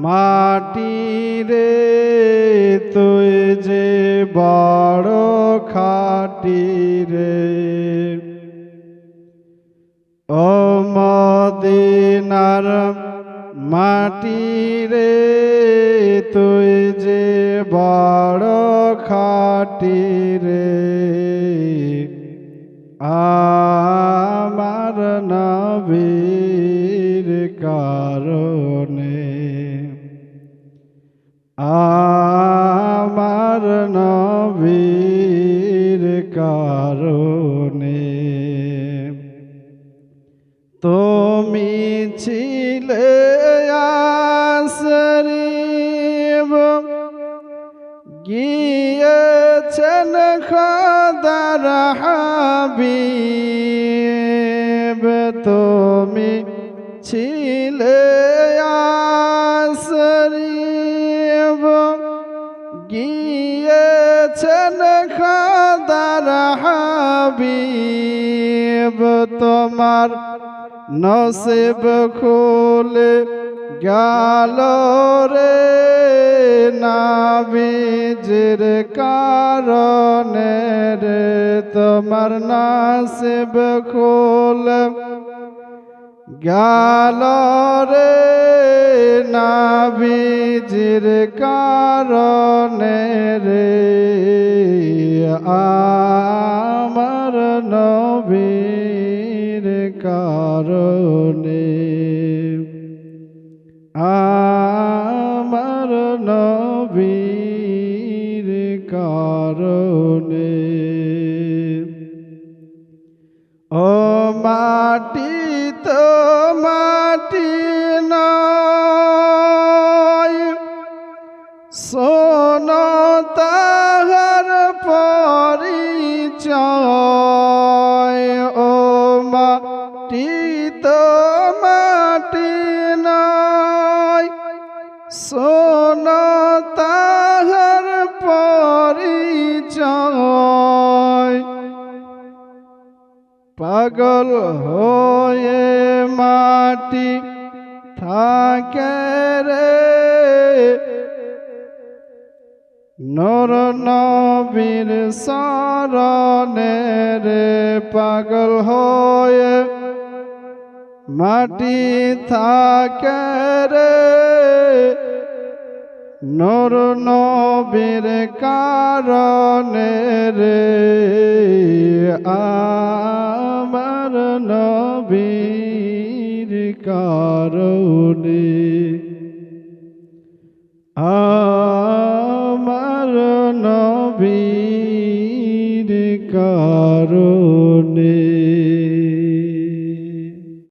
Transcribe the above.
মাটি রে তুই যে বড় খাটি রে ও মদিনার মাটি রে তুই যে বড় খাটি রে আমার নবীর কারণে আমার নবীর কারণে। তুমি ছিলে আসরিব গিয়েছেন খদার হাবিব। তুমি ছিলে গিয়েছেন খদার হাবিব তোমার নসিব খুলে গেল রে নাবিজের কারণে রে তোমার নসিব খুলে গেল রে নাবিজির কারণে রে। আমার নবীর কারণে মাটি তো মাটি নয় শোন তাহার পরিচয়। পাগল হয়ে মাটি থাকে রে। নর নবীর রে পাগল হয়ে মাটি থাকে রে। নর নবীর কারণে রে। আমার নবীর কারণে। আমার নবীর কারণে।